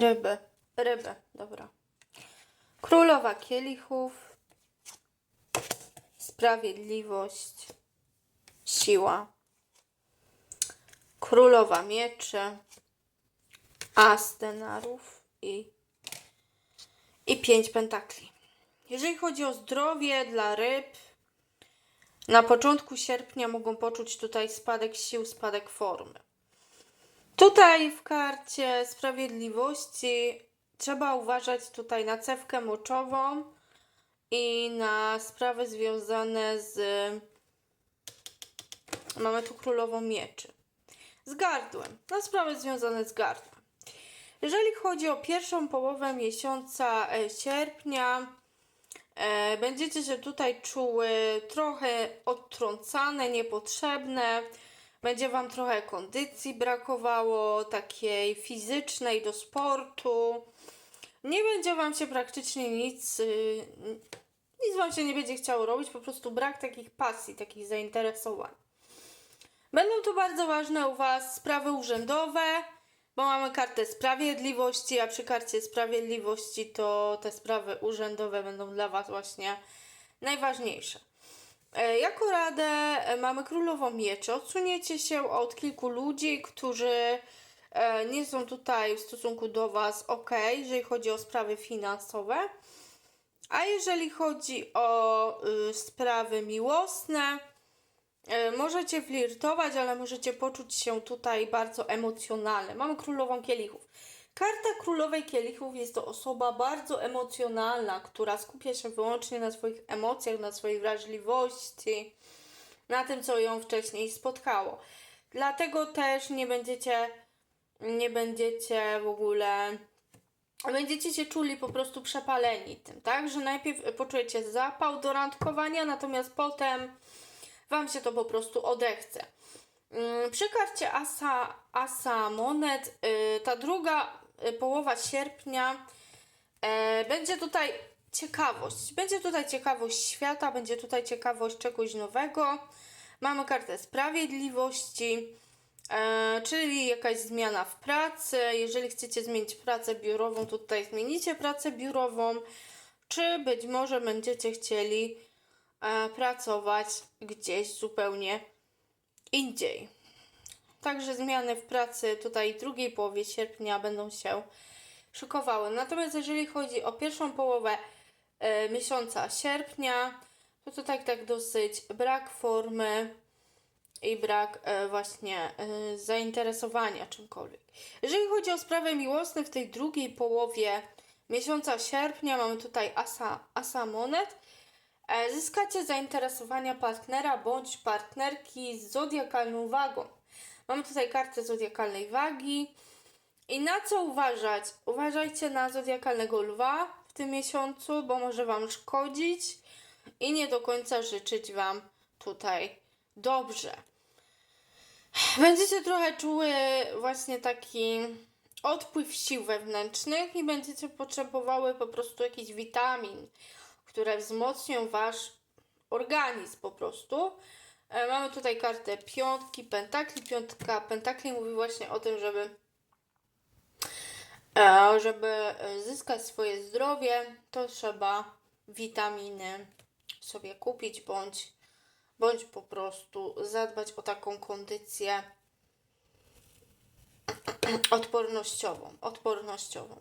Ryby. Ryby, dobra. Królowa kielichów. Sprawiedliwość. Siła. Królowa mieczy. As denarów i, i pięć pentakli. Jeżeli chodzi o zdrowie dla ryb, na początku sierpnia mogą poczuć tutaj spadek sił, spadek formy. Tutaj w karcie sprawiedliwości trzeba uważać tutaj na cewkę moczową i na sprawy związane z. Mamy tu królową mieczy. Z gardłem. Na sprawy związane z gardłem. Jeżeli chodzi o pierwszą połowę miesiąca e, sierpnia, e, będziecie się tutaj czuły trochę odtrącane, niepotrzebne. Będzie Wam trochę kondycji brakowało, takiej fizycznej do sportu. Nie będzie Wam się praktycznie nic, y, nic Wam się nie będzie chciało robić, po prostu brak takich pasji, takich zainteresowań. Będą tu bardzo ważne u Was sprawy urzędowe, bo mamy kartę sprawiedliwości, a przy karcie sprawiedliwości to te sprawy urzędowe będą dla Was właśnie najważniejsze. E, Jako radę mamy królową mieczy. Odsuniecie się od kilku ludzi, którzy e, nie są tutaj w stosunku do Was ok, jeżeli chodzi o sprawy finansowe. A jeżeli chodzi o y, sprawy miłosne, e, możecie flirtować, ale możecie poczuć się tutaj bardzo emocjonalne. Mamy królową kielichów. Karta królowej kielichów jest to osoba bardzo emocjonalna, która skupia się wyłącznie na swoich emocjach, na swojej wrażliwości, na tym, co ją wcześniej spotkało. Dlatego też nie będziecie, nie będziecie w ogóle, będziecie się czuli po prostu przepaleni tym, tak? Że najpierw poczujecie zapał do randkowania, natomiast potem Wam się to po prostu odechce. Mm, Przy karcie Asa, Asa Monet, y, ta druga y, połowa sierpnia e, będzie tutaj ciekawość. Będzie tutaj ciekawość świata, będzie tutaj ciekawość czegoś nowego. Mamy kartę sprawiedliwości, e, czyli jakaś zmiana w pracy. Jeżeli chcecie zmienić pracę biurową, to tutaj zmienicie pracę biurową, czy być może będziecie chcieli e, pracować gdzieś zupełnie indziej. Także zmiany w pracy tutaj drugiej połowie sierpnia będą się szykowały. Natomiast jeżeli chodzi o pierwszą połowę miesiąca sierpnia, to tutaj tak dosyć brak formy i brak e, właśnie e, zainteresowania czymkolwiek. Jeżeli chodzi o sprawy miłosne w tej drugiej połowie miesiąca sierpnia, mamy tutaj asa, asa monet. E, Zyskacie zainteresowania partnera bądź partnerki z zodiakalną wagą. Mamy tutaj kartę zodiakalnej wagi. I na co uważać? Uważajcie na zodiakalnego lwa tym miesiącu, bo może Wam szkodzić i nie do końca życzyć Wam tutaj dobrze. Będziecie trochę czuły właśnie taki odpływ sił wewnętrznych i będziecie potrzebowały po prostu jakichś witamin, które wzmocnią Wasz organizm po prostu. E, Mamy tutaj kartę piątki, pentakli. Piątka pentakli mówi właśnie o tym, żeby e, żeby e, zyskać swoje zdrowie, to trzeba witaminy sobie kupić bądź, bądź po prostu zadbać o taką kondycję odpornościową. odpornościową.